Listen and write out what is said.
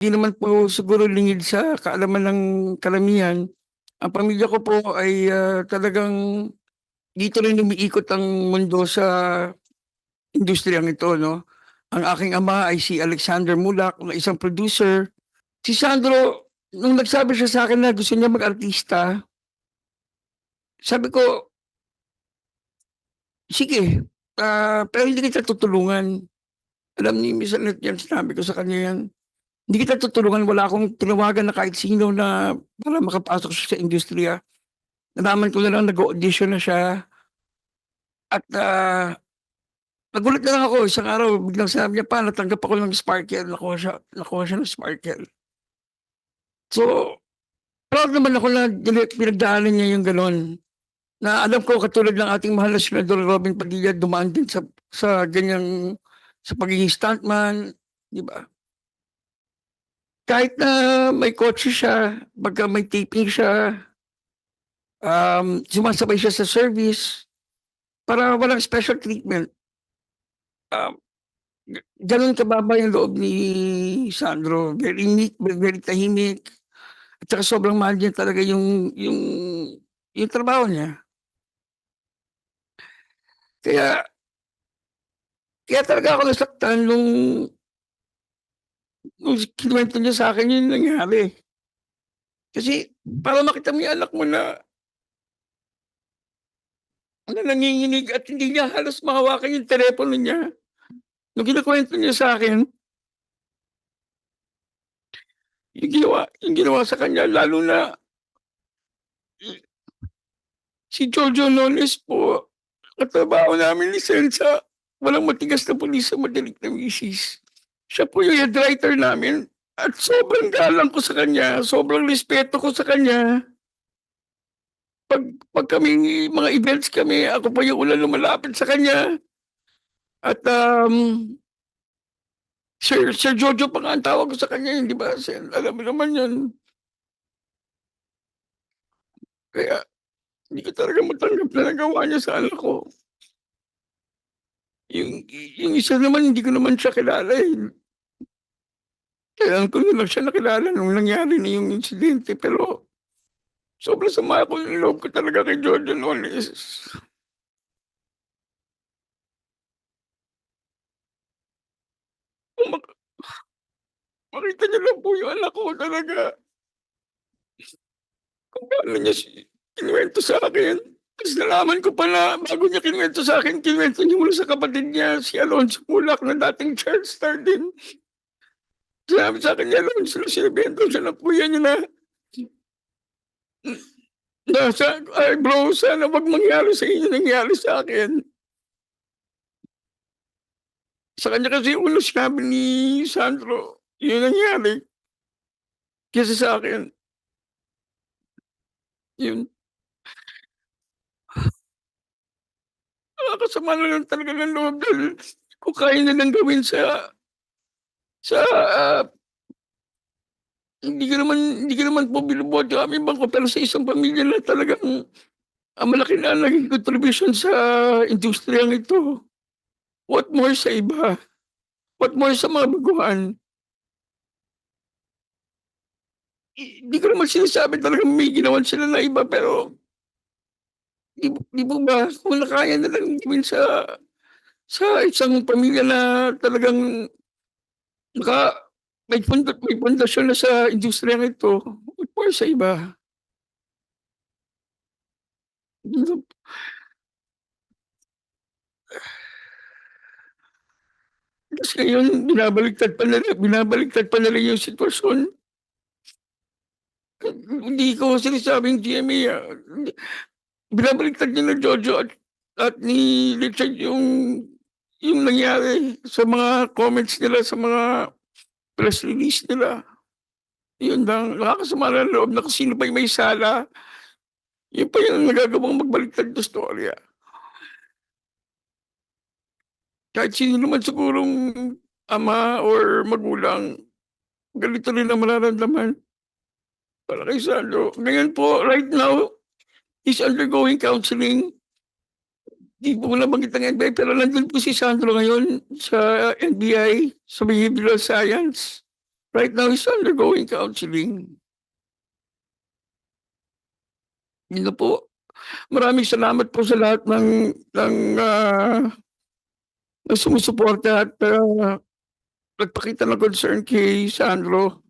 Di naman po siguro lingid sa kaalaman ng karamihan. Ang pamilya ko po ay, ah, talagang dito rin umiikot ang mundo sa industriyang ito 'no. Ang aking ama ay si Alexander Mulak na isang producer. Si Sandro nung nagsabi siya sa'kin na gusto niya mag-artista sabi ko "Sige, ah, pero hindi kita tutulungan." Alam ni Miss Annette yan, sinabi ko sa kanya yan. "Hindi kita tutulungan, wala akong tinawagan na kahit sino na para makapasok sa industriya." Nalaman ko na lang nag-o-audition na siya. At, ah, nagulat na lang ako isang araw biglang sinabi niya, "Pa, natanggap ako ng Sparkle." Nakuha siya nakuha siya ng Sparkle. So, proud naman ako na pinagdaanan niya yung gano'n. Na alam ko katulad ng ating mahal na senador Robin Padilla dumaan din sa sa ganiyang sa pagiging stuntman, 'di ba? Kahit na may kotse siya, pagka may taping siya, um, sumasabay siya sa service, para walang special treatment. Um, ga gano'n kababa yung loob ni Sandro, very neat, very tahimik, at saka sobrang mahal niya talaga yung yung yung trabaho niya. Kaya kaya talaga ako nasaktan nung nung kinuwento niya sa'kin yung nangyari. Kasi para makita mo yung anak mo na na nanginginig at hindi niya halos mahawakan yung telepono niya. Nung kinukuwento niya sa'kin yung ginawa yung ginawa sa kanya lalo na si Jojo Nones po, katrabaho namin ni Sensa, walang matigas na pulis sa madilig na misis. Siya po yung head writer namin at sobrang galang ko sa kanya, sobrang respeto ko sa kanya. 'Pag 'pag kaming mga events kami, ako pa yung unang lumalapit sa kanya. At, um Sir Sir Jojo pa nga ang tawag ko sa kanya, eh, 'di ba, Sen, alam mo naman 'yun. Kaya hindi ko talaga matanggap na nagawa niya sa anak ko. Yung yung isa naman hindi ko naman siya kilala, eh. Kailan ko na lang siya nakilala nung nangyari na yung insidente pero sobrang sama ko ng loob ko talaga kay Jojo Nones. Kung maka makita niyo lang po yung anak ko talaga. Kung gaano niya si kinuwento sa'kin. Ta's nalaman ko pa na bago niya kinuwento sa'kin, kinuwento niya muna sa kapatid niya, si Alonzo Mulak na dating child star din. Sinabi sa'kin ni Alonzo na sinabihan daw siya ng kuya niya na na sa "Ay bro, sana wag mangyari sa inyo nangyari sa'kin." Sa kanya kasi una sinabi ni Sandro yung nangyari. Kaysa sa'kin. Yun. Nakakasama na lang talaga ng loob dahil kung kaya nilang gawin sa sa, ah hindi ko naman hindi ko naman po binubuhat yung aming bangko pero sa isang pamilya na talagang, ah, malaki na ang naging contribution sa industriyang ito. What more sa iba? What more sa mga baguhan? I di ko naman sinasabi talagang may ginawan sila na iba pero di di po ba kung na kaya nilang gawin sa sa isang pamilya na talagang naka may punda may pundasyon na sa industriyang ito, what more sa iba? Ta's ngayon binabaliktad pa nila binabaliktad pa nila yung sitwasyon. Hindi ko sinasabing GMA, ah, binabaliktad nila Jojo at at ni Richard yung yung nangyari sa mga comments nila sa mga press release nila. Yun lang, nakakasama ng loob na sino pa yung may sala. Yun pa yung nagagawang magbaliktad ng istorya. Kahit sino naman sigurong ama or magulang, ganito rin ang mararamdaman. Para kay Sandro. Ngayon po, right now, he's undergoing counseling. Di ko nabanggit ang NBI pero nandun po si Sandro ngayon sa NBI, sa behavioral science. Right now, he's undergoing counseling. Yun na po. Maraming salamat po sa lahat ng, ng, ah, na sumusuporta at ah, nagpakita ng concern kay Sandro.